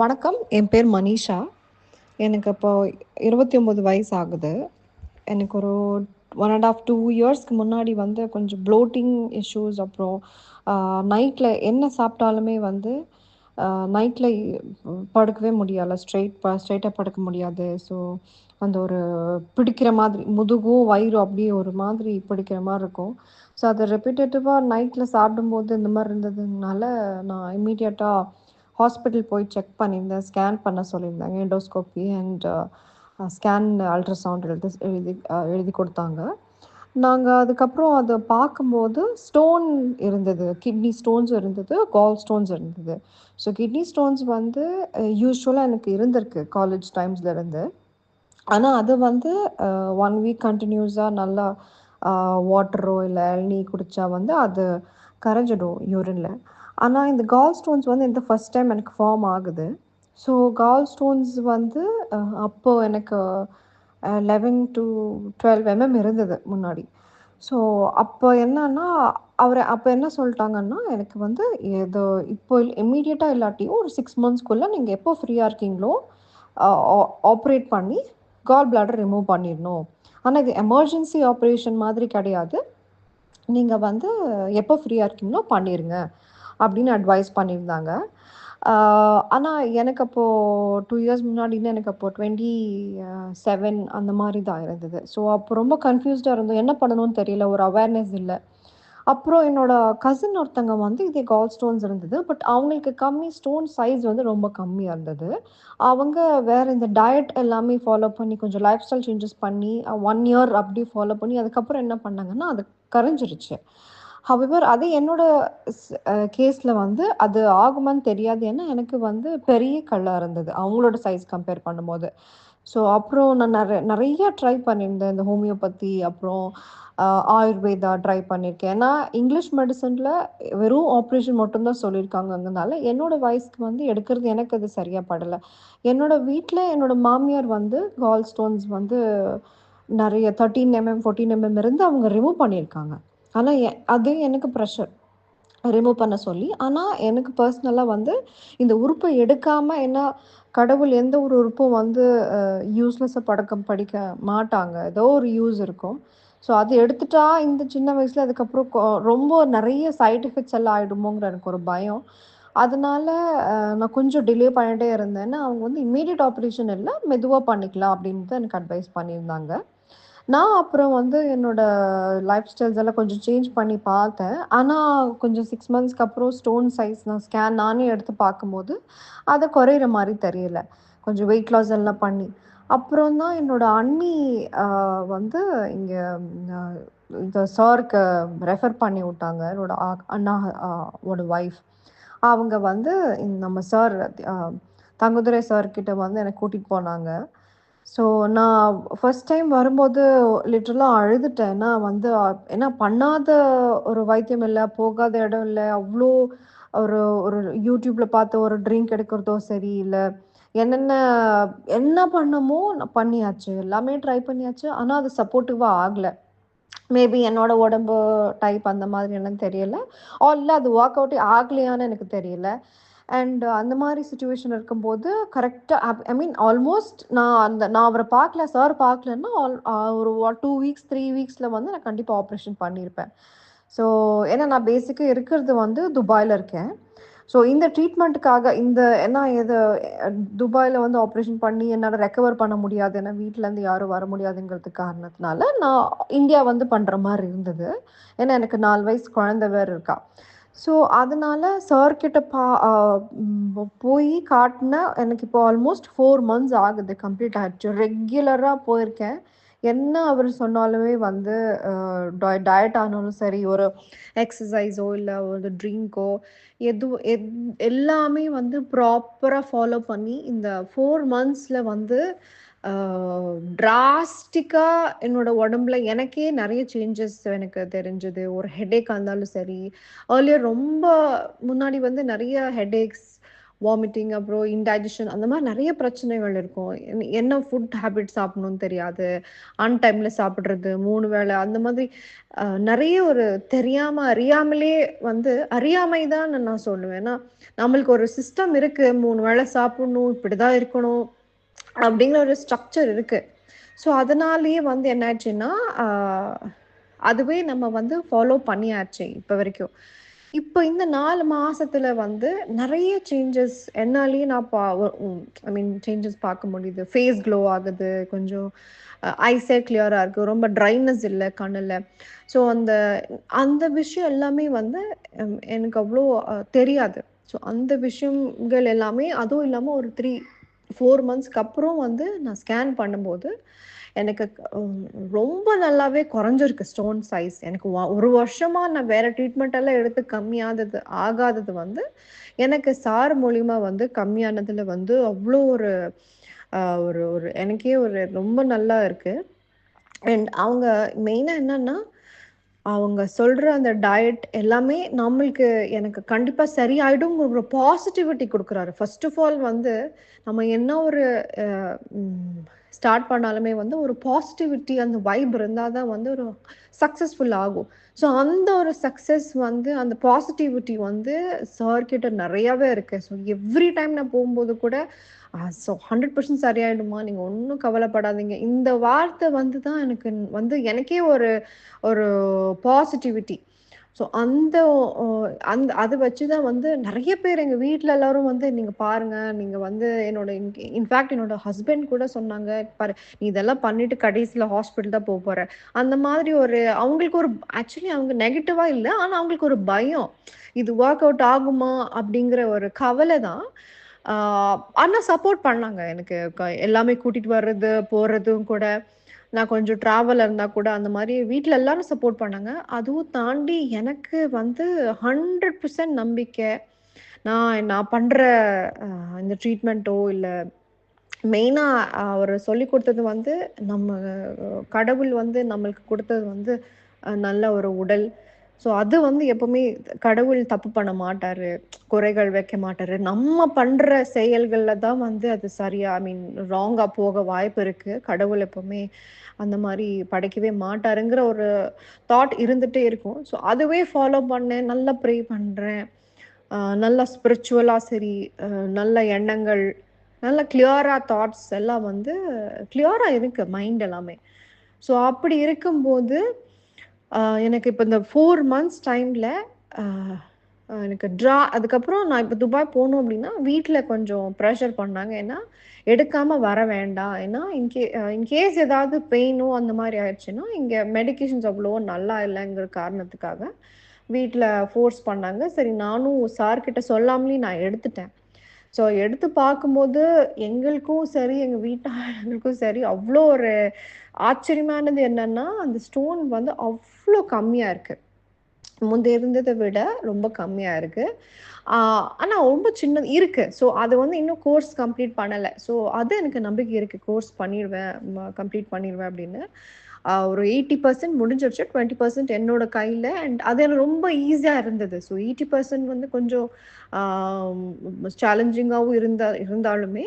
வணக்கம். என் பேர் மனிஷா. எனக்கு இப்போ 29 வயசு ஆகுது. எனக்கு ஒரு 1 1/2, 2 இயர்ஸ்க்கு முன்னாடி வந்து கொஞ்சம் ப்ளோட்டிங் இஷ்யூஸ் அப்புறம் நைட்டில் என்ன சாப்பிட்டாலுமே வந்து நைட்டில் படுக்கவே முடியலை ஸ்ட்ரெயிட் ப ஸ்ட்ரெயிட்டாக படுக்க முடியாது. ஸோ, அந்த ஒரு பிடிக்கிற மாதிரி முதுகும், வயிறும் அப்படியே ஒரு மாதிரி பிடிக்கிற மாதிரி இருக்கும். ஸோ, அதை ரெப்பிட்டேட்டிவாக நைட்டில் சாப்பிடும்போது இந்த மாதிரி இருந்ததுனால, நான் இம்மீடியட்டா ஹாஸ்பிட்டல் போய் செக் பண்ணியிருந்தேன். ஸ்கேன் பண்ண சொல்லியிருந்தாங்க. எண்டோஸ்கோப்பி அண்ட் ஸ்கேன் அல்ட்ராசவுண்ட் எழுதி எழுதி எழுதி கொடுத்தாங்க நாங்கள் அதுக்கப்புறம் அதை பார்க்கும்போது ஸ்டோன் இருந்தது. கிட்னி ஸ்டோன்ஸ் இருந்தது. கால் ஸ்டோன்ஸ் இருந்தது. ஸோ, கிட்னி ஸ்டோன்ஸ் வந்து யூஸ்வலாக எனக்கு இருந்திருக்கு காலேஜ் டைம்ஸ்லேருந்து இருந்து. அது வந்து ஒன் வீக் கண்டினியூஸாக நல்லா வாட்டரோ இல்லை இளநீ குடித்தா வந்து அது கரைஞ்சிடும் யூரின்ல. ஆனால் இந்த கால் ஸ்டோன்ஸ் வந்து இந்த ஃபர்ஸ்ட் டைம் எனக்கு ஃபார்ம் ஆகுது. ஸோ, கால் ஸ்டோன்ஸ் வந்து அப்போது எனக்கு லெவன் டு டுவெல் எம்எம் இருந்தது முன்னாடி. ஸோ, அப்போ என்னன்னா, அவரை அப்போ என்ன சொல்லிட்டாங்கன்னா எனக்கு வந்து ஏதோ இப்போ இம்மீடியட்டா இல்லாட்டியும் ஒரு சிக்ஸ் மந்த்ஸ்க்குள்ளே நீங்கள் எப்போ ஃப்ரீயாக இருக்கீங்களோ, ஆப்ரேட் பண்ணி கால் பிளாடர் ரிமூவ் பண்ணிடணும். ஆனால் இது எமர்ஜென்சி ஆப்ரேஷன் மாதிரி கிடையாது. நீங்கள் வந்து எப்போ ஃப்ரீயாக இருக்கீங்களோ பண்ணிடுங்க அப்படின்னு அட்வைஸ் பண்ணியிருந்தாங்க. ஆனால் எனக்கு அப்போது டூ இயர்ஸ் முன்னாடின்னு எனக்கு அப்போது டுவெண்ட்டி செவன் அந்த மாதிரி தான் இருந்தது. ஸோ, அப்போ ரொம்ப கன்ஃபியூஸ்டாக இருந்தோம். என்ன பண்ணணும்னு தெரியல. ஒரு அவேர்னஸ் இல்லை அப்புறம் என்னோட கசின் ஒருத்தங்க வந்து இதே கால் ஸ்டோன்ஸ் இருந்தது. பட் அவங்களுக்கு கம்மி ஸ்டோன் சைஸ் வந்து ரொம்ப கம்மியாக இருந்தது. அவங்க வேற இந்த டயட் எல்லாமே ஃபாலோ பண்ணி கொஞ்சம் லைஃப் ஸ்டைல் சேஞ்சஸ் பண்ணி ஒன் இயர் அப்படி ஃபாலோ பண்ணி அதுக்கப்புறம் என்ன பண்ணாங்கன்னா, அது கரைஞ்சிருச்சு. ஹவெவர் அது என்னோட கேஸில் வந்து அது ஆகுமான்னு தெரியாது. ஏன்னா, எனக்கு வந்து பெரிய கல்லா இருந்தது. அவங்களோட சைஸ் கம்பேர் பண்ணும்போது. ஸோ, அப்புறம் நான் நிறைய நிறையா ட்ரை பண்ணியிருந்தேன். இந்த ஹோமியோபதி அப்புறம் ஆயுர்வேதா ட்ரை பண்ணியிருக்கேன். ஏன்னா, இங்கிலீஷ் மெடிசனில் வெறும் ஆப்ரேஷன் மட்டும்தான் தான் என்னோட வயசுக்கு வந்து எடுக்கிறது எனக்கு அது சரியாக படலை என்னோட வீட்டில் என்னோட மாமியார் வந்து கால் ஸ்டோன்ஸ் வந்து நிறைய தேர்ட்டீன் எம்எம், 14 எம்எம் இருந்து அவங்க ரிமூவ் பண்ணியிருக்காங்க. ஆனால் எ அது எனக்கு ப்ரெஷர் ரிமூவ் பண்ண சொல்லி. ஆனால் எனக்கு பர்சனலாக வந்து இந்த உறுப்பை எடுக்காமல் என்ன கடவுள் எந்த ஒரு உறுப்பும் வந்து யூஸ்லெஸ்ஸாக படக்கம் படக்க படிக்க மாட்டாங்க. ஏதோ ஒரு யூஸ் இருக்கும். ஸோ, அது எடுத்துட்டா இந்த சின்ன வயசில் அதுக்கப்புறம் ரொம்ப நிறைய சைட் எஃபெக்ட்ஸ் எல்லாம் ஆகிடுமோங்கிற எனக்கு ஒரு பயம். அதனால நான் கொஞ்சம் டிலே பண்ணிட்டே இருந்தேன்னா அவங்க வந்து இம்மீடியட் ஆப்ரேஷன் இல்லை மெதுவாக பண்ணிக்கலாம் அப்படின்ட்டு தான் எனக்கு அட்வைஸ் பண்ணியிருந்தாங்க. நான் அப்புறம் வந்து என்னோட லைஃப் ஸ்டைல்ஸ் எல்லாம் கொஞ்சம் சேஞ்ச் பண்ணி பார்த்தேன். ஆனால் கொஞ்சம் சிக்ஸ் மந்த்ஸ்க்கு அப்புறம் ஸ்டோன் சைஸ் நான் ஸ்கேன் நானே எடுத்து பார்க்கும்போது, அதை குறையிற மாதிரி தெரியல. கொஞ்சம் வெயிட் லாஸ் எல்லாம் பண்ணி. அப்புறம் தான் என்னோட அண்ணி வந்து இங்கே இந்த சாருக்கு ரெஃபர் பண்ணி விட்டாங்க. என்னோட அண்ணா ஓட ஒய்ஃப் அவங்க வந்து நம்ம சார் தங்குதுரை சார்கிட்ட வந்து என்னை கூட்டிகிட்டு போனாங்க. ஸோ, நான் ஃபர்ஸ்ட் டைம் வரும்போது லிட்டரலா அழுதுட்டேன். ஏன்னா வந்து ஏன்னா பண்ணாத ஒரு வைத்தியம் இல்லை போகாத இடம் இல்லை அவ்வளோ ஒரு ஒரு யூடியூப்பில் பார்த்து ஒரு ட்ரிங்க் எடுக்கிறதோ சரி, இல்லை என்னென்ன என்ன பண்ணமோ நான் பண்ணியாச்சு. எல்லாமே ட்ரை பண்ணியாச்சு. ஆனால் அது சப்போர்ட்டிவாக ஆகலை மேபி என்னோட உடம்பு டைப் அந்த மாதிரி என்னன்னு தெரியல. ஆர் இல்லை அது ஒர்க் அவுட்டே ஆகலையான்னு எனக்கு தெரியல. அண்ட் uh, அந்த மாதிரி சுச்சுவேஷன் இருக்கும்போது கரெக்டாக அப் ஐ மீன் ஆல்மோஸ்ட் நான் அந்த நான் அவரை பார்க்கல, சார் பார்க்கலன்னா ஆல் ஒரு டூ வீக்ஸ், த்ரீ வீக்ஸில் வந்து நான் கண்டிப்பாக ஆப்ரேஷன் பண்ணியிருப்பேன். ஸோ, ஏன்னா நான் பேசிக்காக இருக்கிறது வந்து துபாயில் இருக்கேன். ஸோ, இந்த ட்ரீட்மெண்ட்டுக்காக இந்த என்ன இது துபாயில் வந்து ஆப்ரேஷன் பண்ணி என்னால் ரெக்கவர் பண்ண முடியாது. ஏன்னா வீட்டிலேருந்து யாரும் வர முடியாதுங்கிறது காரணத்தினால, நான் இந்தியா வந்து பண்ணுற மாதிரி இருந்தது. ஏன்னா எனக்கு நாலு வயசு குழந்தை வேறு இருக்கா. ஸோ, அதனால சார்கிட்ட பா போய் காட்டினா எனக்கு இப்போ ஆல்மோஸ்ட் ஃபோர் மந்த்ஸ் ஆகுது. கம்ப்ளீட் ஆகிடுச்சு ரெகுலராக போயிருக்கேன். என்ன அவர் சொன்னாலுமே வந்து டயட் ஆனாலும் சரி, ஒரு எக்ஸசைஸோ இல்லை ஒரு ட்ரிங்கோ எது எல்லாமே வந்து ப்ராப்பராக ஃபாலோ பண்ணி இந்த ஃபோர் மந்த்ஸில் வந்து டிராஸ்டிக்காக என்னோட உடம்புல எனக்கே நிறைய சேஞ்சஸ் எனக்கு தெரிஞ்சது. ஒரு ஹெடேக்காக இருந்தாலும் சரி, ஏர்லியர் ரொம்ப முன்னாடி வந்து நிறைய ஹெடேக்ஸ் வாமிட்டிங் அப்புறம் இன்டைஜஷன் அந்த மாதிரி நிறைய பிரச்சனைகள் இருக்கும். என்ன- என்ன ஃபுட் ஹேபிட் சாப்பிடணும்னு தெரியாது. அன் டைம்ல சாப்பிட்றது மூணு வேளை அந்த மாதிரி நிறைய ஒரு தெரியாம அறியாமலே வந்து அறியாமை தான் நான் சொல்லுவேன். ஏன்னா நம்மளுக்கு ஒரு சிஸ்டம் இருக்கு. மூணு வேளை சாப்பிடணும் இப்படிதான் இருக்கணும். அப்படிங்கிற ஒரு ஸ்ட்ரக்சர் இருக்கு. ஸோ அதனாலேயே வந்து என்னாச்சுன்னா அதுவே நம்ம வந்து ஃபாலோ பண்ணியாச்சு இப்போ வரைக்கும். இப்போ இந்த நாலு மாசத்துல வந்து நிறைய சேஞ்சஸ் என்னாலேயே நான் பா ஐ மீன் சேஞ்சஸ் பார்க்க முடியுது. ஃபேஸ் க்ளோ ஆகுது கொஞ்சம் ஐசே கிளியராக இருக்கு ரொம்ப ட்ரைனஸ் இல்லை கண்ணில். ஸோ அந்த அந்த விஷயம் எல்லாமே வந்து எனக்கு அவ்வளோ தெரியாது. ஸோ அந்த விஷயங்கள் எல்லாமே அதுவும் இல்லாமல் ஒரு த்ரீ ஃபோர் மந்த்ஸ்க்கு அப்புறம் வந்து நான் ஸ்கேன் பண்ணும்போது எனக்கு ரொம்ப நல்லாவே குறைஞ்சிருக்கு ஸ்டோன் சைஸ் எனக்கு ஒரு வருஷமா நான் வேற ட்ரீட்மெண்ட் எல்லாம் எடுத்து கம்மியாதது ஆகாதது வந்து எனக்கு சார் மூலியமா வந்து கம்மியானதுல வந்து அவ்வளோ ஒரு ஒரு ஒரு எனக்கே ஒரு ரொம்ப நல்லா இருக்கு. அண்ட் அவங்க மெயினாக என்னன்னா அவங்க சொல்ற அந்த டயட் எல்லாமே நம்மளுக்கு எனக்கு கண்டிப்பா சரியாயிடுங்கிற ஒரு பாசிட்டிவிட்டி கொடுக்குறாரு. ஃபர்ஸ்ட் ஆஃப் ஆல் வந்து நம்ம என்ன ஒரு ஸ்டார்ட் பண்ணாலுமே வந்து ஒரு பாசிட்டிவிட்டி அந்த வைப் இருந்தால் தான் வந்து ஒரு சக்ஸஸ்ஃபுல் ஆகும். ஸோ அந்த ஒரு சக்ஸஸ் வந்து அந்த பாசிட்டிவிட்டி வந்து சார்கிட்ட நிறையாவே இருக்கு. ஸோ எவ்ரி டைம் நான் போகும்போது கூட ஸோ ஹண்ட்ரட் பர்சன்ட் சரியாயிடுமா? நீங்கள் ஒன்றும் கவலைப்படாதீங்க. இந்த வார்த்தை வந்து தான் எனக்கு வந்து எனக்கே ஒரு ஒரு பாசிட்டிவிட்டி ஸோ அந்த அந்த அதை வச்சு தான் வந்து நிறைய பேர் எங்கள் வீட்டில் எல்லாரும் வந்து நீங்கள் பாருங்கள் நீங்கள் வந்து என்னோட இன்ஃபேக்ட் என்னோட ஹஸ்பண்ட் கூட சொன்னாங்க பாரு நீ இதெல்லாம் பண்ணிட்டு கடைசியில் ஹாஸ்பிட்டல் தான் போக போகிற அந்த மாதிரி ஒரு அவங்களுக்கு ஒரு ஆக்சுவலி அவங்க நெகட்டிவாக இல்லை ஆனால் அவங்களுக்கு ஒரு பயம். இது ஒர்க் அவுட் ஆகுமா? அப்படிங்கிற ஒரு கவலை தான் ஆனால் சப்போர்ட் பண்ணாங்க. எனக்கு க- எல்லாமே கூட்டிட்டு வர்றது போறதும் கூட. நான் கொஞ்சம் ட்ராவல் இருந்தால் கூட அந்த மாதிரி வீட்டில் எல்லாரும் சப்போர்ட் பண்ணாங்க. அதுவும் தாண்டி எனக்கு வந்து ஹண்ட்ரட் பர்சன்ட் நம்பிக்கை. நான் நான் பண்ணுற இந்த ட்ரீட்மெண்ட்டோ இல்லை மெயினாக அவர் சொல்லி கொடுத்தது வந்து நம்ம கடவுள் வந்து நம்மளுக்கு கொடுத்தது வந்து நல்ல ஒரு உடல். ஸோ அது வந்து எப்பவுமே கடவுள் தப்பு பண்ண மாட்டாரு குறைகள் வைக்க மாட்டாரு. நம்ம பண்ற செயல்கள்ல தான் வந்து அது சரியா ஐ மீன் ராங்கா போக வாய்ப்பு இருக்கு. கடவுள் எப்பவுமே அந்த மாதிரி படைக்கவே மாட்டாருங்கிற ஒரு தாட் இருந்துட்டே இருக்கும். ஸோ அதுவே ஃபாலோ பண்ணேன் நல்லா ப்ரே பண்றேன். நல்ல ஸ்பிரிச்சுவலாக சரி நல்ல எண்ணங்கள் நல்ல கிளியரா தாட்ஸ் எல்லாம் வந்து கிளியரா இருக்கு மைண்ட் எல்லாமே. ஸோ அப்படி இருக்கும்போது எனக்கு இப்போ இந்த ஃபோர் மந்த்ஸ் டைமில் எனக்கு ட்ரா அதுக்கப்புறம் நான் இப்போ துபாய் போகணும் அப்படின்னா வீட்டில் கொஞ்சம் ப்ரெஷர் பண்ணாங்க. ஏன்னா எடுக்காமல் வர வேண்டாம். ஏன்னா இன்கே இன்கேஸ் ஏதாவது பெயினோ அந்த மாதிரி ஆயிடுச்சுன்னா இங்கே மெடிகேஷன்ஸ் அவ்வளோ நல்லா இல்லைங்கிற காரணத்துக்காக வீட்டில் ஃபோர்ஸ் பண்ணாங்க. சரி நானும் சார்கிட்ட சொல்லாமலே நான் எடுத்துட்டேன். ஸோ எடுத்து பார்க்கும்போது எங்களுக்கும் சரி எங்கள் வீட்டாளர்களுக்கும் சரி அவ்வளோ ஒரு ஆச்சரியமானது என்னன்னா அந்த ஸ்டோன் வந்து அவ்வளோ கம்மியாக இருக்கு. முந்தைய இருந்ததை விட ரொம்ப கம்மியாக இருக்கு. ஆனால் ஆனா ரொம்ப சின்னது இருக்கு. ஸோ அது வந்து இன்னும் கோர்ஸ் கம்ப்ளீட் பண்ணலை. ஸோ அது எனக்கு நம்பிக்கை இருக்கு. கோர்ஸ் பண்ணிடுவேன் கம்ப்ளீட் பண்ணிடுவேன் அப்படின்னு. ஒரு எயிட்டி பர்சன்ட் முடிஞ்சிருச்சு டுவெண்ட்டி பர்சன்ட் என்னோட கையில் அண்ட் அது எனக்கு ரொம்ப ஈஸியாக இருந்தது. ஸோ எயிட்டி பர்சன்ட் வந்து கொஞ்சம் சேலஞ்சிங்காகவும் இருந்தா இருந்தாலுமே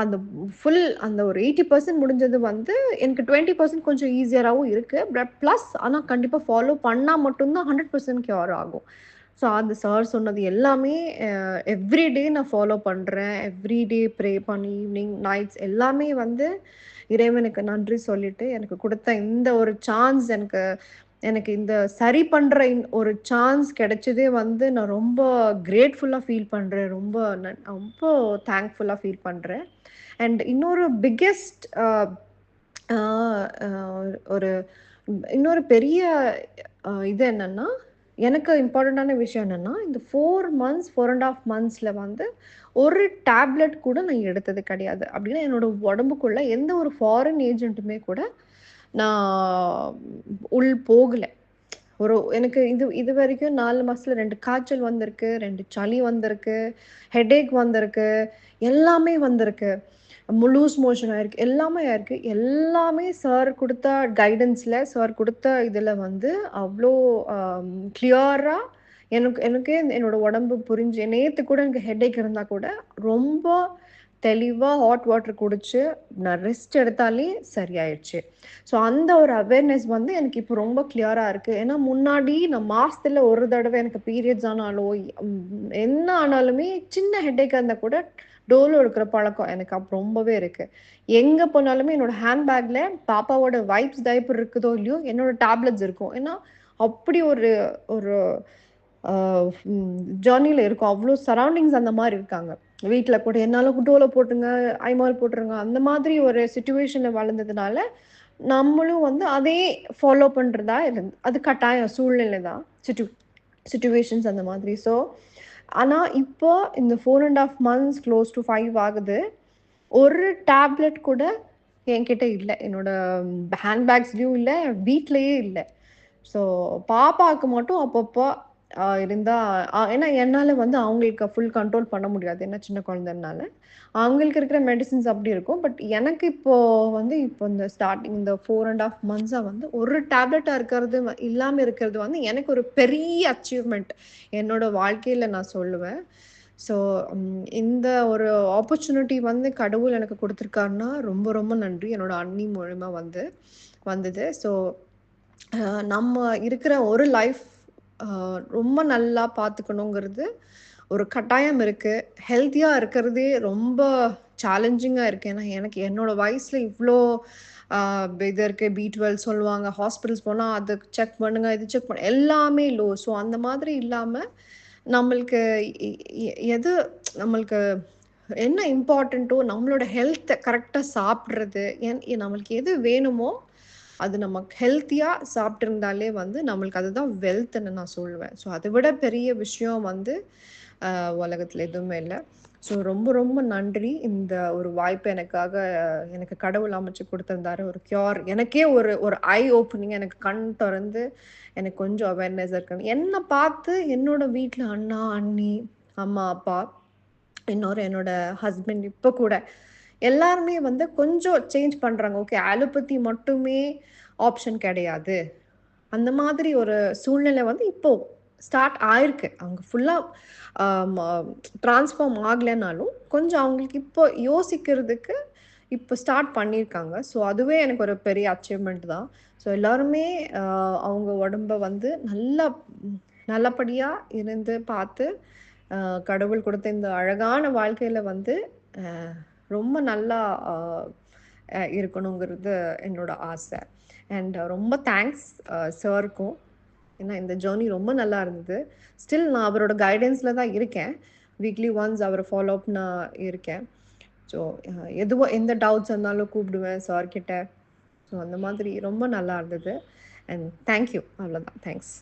அந்த ஃபுல் அந்த ஒரு எயிட்டி பர்சன்ட் முடிஞ்சது வந்து எனக்கு டுவெண்ட்டி பர்சன்ட் கொஞ்சம் ஈஸியராகவும் இருக்குது பட் ப்ளஸ் ஆனால் கண்டிப்பாக ஃபாலோ பண்ணால் மட்டும்தான் ஹண்ட்ரட் பர்சன்ட் கியூர் ஆகும். ஸோ அந்த சார் சொன்னது எல்லாமே எவ்ரிடே நான் ஃபாலோ பண்ணுறேன் எவ்ரிடே ப்ரே பண்ணி ஈவினிங் நைட்ஸ் எல்லாமே வந்து இறைவனுக்கு நன்றி சொல்லிட்டு எனக்கு கொடுத்த இந்த ஒரு சான்ஸ் எனக்கு எனக்கு இந்த சரி பண்ற ஒரு சான்ஸ் கிடைச்சதே வந்து நான் ரொம்ப கிரேட்ஃபுல்லாக ஃபீல் பண்றேன். ரொம்ப ரொம்ப தேங்க்ஃபுல்லாக ஃபீல் பண்றேன். அண்ட் இன்னொரு பிக்கெஸ்ட் ஒரு இன்னொரு பெரிய இது என்னன்னா எனக்கு இம்பார்ட்டண்ட்டான விஷயம் என்னன்னா இந்த four months four and half மந்த்ஸில் வந்து ஒரு டேப்லெட் கூட நான் எடுத்தது கிடையாது. அப்படின்னா என்னோட உடம்புக்குள்ள எந்த ஒரு ஃபாரின் ஏஜென்ட்டுமே கூட நான் உள் போகலை. ஒரு எனக்கு இது இது வரைக்கும் நாலு மாசத்துல ரெண்டு காய்ச்சல் வந்திருக்கு ரெண்டு சளி வந்திருக்கு ஹெடேக் வந்திருக்கு எல்லாமே வந்திருக்கு. லூஸ் மோஷன் ஆயிருக்கு எல்லாமே ஆயிருக்கு. எல்லாமே சார் கொடுத்த கைடன்ஸ்ல சார் கொடுத்த இதுல வந்து அவ்வளோ கிளியரா எனக்கு எனக்கே என்னோட உடம்பு புரிஞ்சு நேற்று கூட எனக்கு ஹெடேக் இருந்தால் கூட ரொம்ப தெளிவாக ஹாட் வாட்டர் குடிச்சு நான் ரெஸ்ட் எடுத்தாலே சரியாயிடுச்சு ஸோ அந்த ஒரு அவேர்னஸ் வந்து எனக்கு இப்போ ரொம்ப கிளியராக இருக்குது ஏன்னா முன்னாடி நான் மாசத்துல ஒரு தடவை எனக்கு பீரியட்ஸ் ஆனாலோ என்ன ஆனாலுமே சின்ன ஹெட்டேக் இருந்தால் கூட டோலோ எடுக்கிற பழக்கம் எனக்கு அப்போ ரொம்பவே இருக்கு. எங்கே போனாலுமே என்னோட ஹேண்ட்பேக்கில் பாப்பாவோட வைப்ஸ் டைப்பர் இருக்குதோ இல்லையோ என்னோட டேப்லெட்ஸ் இருக்கும். ஏன்னா அப்படி ஒரு ஒரு ஜேர்னியில் இருக்கும். அவ்வளோ சரௌண்டிங்ஸ் அந்த மாதிரி இருக்காங்க. வீட்டில் கூட என்னால் குட்டோவில் போட்டுருங்க ஐமால் போட்டுருங்க அந்த மாதிரி ஒரு சுச்சுவேஷனில் வளர்ந்ததுனால நம்மளும் வந்து அதே ஃபாலோ பண்ணுறதா இருந்து அது கட்டாயம் சூழ்நிலை தான். சிட்டு சுச்சுவேஷன்ஸ் அந்த மாதிரி. ஸோ ஆனால் இப்போ இந்த four and half months close to five ஆகுது. ஒரு டேப்லெட் கூட என்கிட்ட இல்லை. என்னோட ஹேண்ட்பேக்ஸ்லேயும் இல்லை வீட்லேயே இல்லை. ஸோ பாப்பாவுக்கு மட்டும் அப்பப்போ இருந்தா ஏன்னா என்னால வந்து அவங்களுக்கு ஃபுல் கண்ட்ரோல் பண்ண முடியாது. என்ன சின்ன குழந்தைனால அவங்களுக்கு இருக்கிற மெடிசின்ஸ் அப்படி இருக்கும். பட் எனக்கு இப்போ வந்து இப்போ இந்த ஸ்டார்டிங் இந்த ஃபோர் அண்ட் ஆஃப் மந்த்ஸாக வந்து ஒரு டேப்லெட்டா இருக்கிறது இல்லாம இருக்கிறது வந்து எனக்கு ஒரு பெரிய அச்சீவ்மெண்ட் என்னோட வாழ்க்கையில நான் சொல்லுவேன். ஸோ இந்த ஒரு ஆப்பர்ச்சுனிட்டி வந்து கடவுள் எனக்கு கொடுத்துருக்காருன்னா ரொம்ப ரொம்ப நன்றி. என்னோட அண்ணி மூலமா வந்து வந்தது. ஸோ நம்ம இருக்கிற ஒரு லைஃப் ரொம்ப நல்லா பார்த்துக்கணுங்கிறது ஒரு கட்டாயம் இருக்கு. ஹெல்த்தியாக இருக்கிறதே ரொம்ப சேலஞ்சிங்காக இருக்கு. ஏன்னா எனக்கு என்னோட வயசுல இவ்வளோ இது இருக்கு. பி டுவெல் சொல்லுவாங்க. ஹாஸ்பிட்டல்ஸ் போனால் அது செக் பண்ணுங்க இது செக் பண்ண எல்லாமே லோ ஸோ அந்த மாதிரி இல்லாமல் நம்மளுக்கு எ- எது நம்மளுக்கு என்ன இம்பார்ட்டண்ட்டோ நம்மளோட ஹெல்த்தை கரெக்டாக சாப்பிட்றது என் நம்மளுக்கு எது வேணுமோ அது நம்ம ஹெல்த்தியாக சாப்பிட்டிருந்தாலே வந்து நம்மளுக்கு அதுதான் வெல்த்ன்னு நான் சொல்லுவேன். ஸோ அதை விட பெரிய விஷயம் வந்து உலகத்தில் உலகத்துல எதுவுமே இல்லை. ஸோ ரொம்ப ரொம்ப நன்றி. இந்த ஒரு வாய்ப்பு எனக்காக எனக்கு கடவுள் அமைச்சு கொடுத்திருந்தாரு. ஒரு கியூர் எனக்கே ஒரு ஒரு ஐ ஓப்பனிங் எனக்கு கண் திறந்து எனக்கு கொஞ்சம் அவேர்னஸ் இருக்கு என்னை பார்த்து என்னோட வீட்டில் அண்ணா அண்ணி அம்மா அப்பா இன்னொரு என்னோட ஹஸ்பண்ட் இப்போ கூட எல்லாருமே வந்து கொஞ்சம் சேஞ்ச் பண்றாங்க. ஓகே ஆலோபதி மட்டுமே ஆப்ஷன் கிடையாது. அந்த மாதிரி ஒரு சூழ்நிலை வந்து இப்போ ஸ்டார்ட் ஆயிருக்கு. அவங்க ஃபுல்லாக ட்ரான்ஸ்ஃபார்ம் ஆகலைனாலும் கொஞ்சம் அவங்களுக்கு இப்போ யோசிக்கிறதுக்கு இப்போ ஸ்டார்ட் பண்ணியிருக்காங்க. ஸோ அதுவே எனக்கு ஒரு பெரிய அச்சீவ்மெண்ட் தான். ஸோ எல்லாருமே அவங்க உடம்ப வந்து நல்லா நல்லபடியாக இருந்து பார்த்து கடவுள் கொடுத்த இந்த அழகான வாழ்க்கையில் வந்து ரொம்ப நல்லா இருக்கணுங்கிறது என்னோட ஆசை. அண்ட் ரொம்ப தேங்க்ஸ் சாருக்கும் ஏன்னா இந்த ஜேர்னி ரொம்ப நல்லா இருந்தது. ஸ்டில் நான் அவரோட கைடன்ஸில் தான் இருக்கேன். வீக்லி ஒன்ஸ் அவரை ஃபாலோ அப் நான் இருக்கேன். ஸோ எதுவோ எந்த டவுட்ஸ் இருந்தாலும் கூப்பிடுவேன் சார்கிட்ட ஸோ அந்த மாதிரி ரொம்ப நல்லா இருந்தது. அண்ட் தேங்க்யூ அவ்வளோதான் தேங்க்ஸ்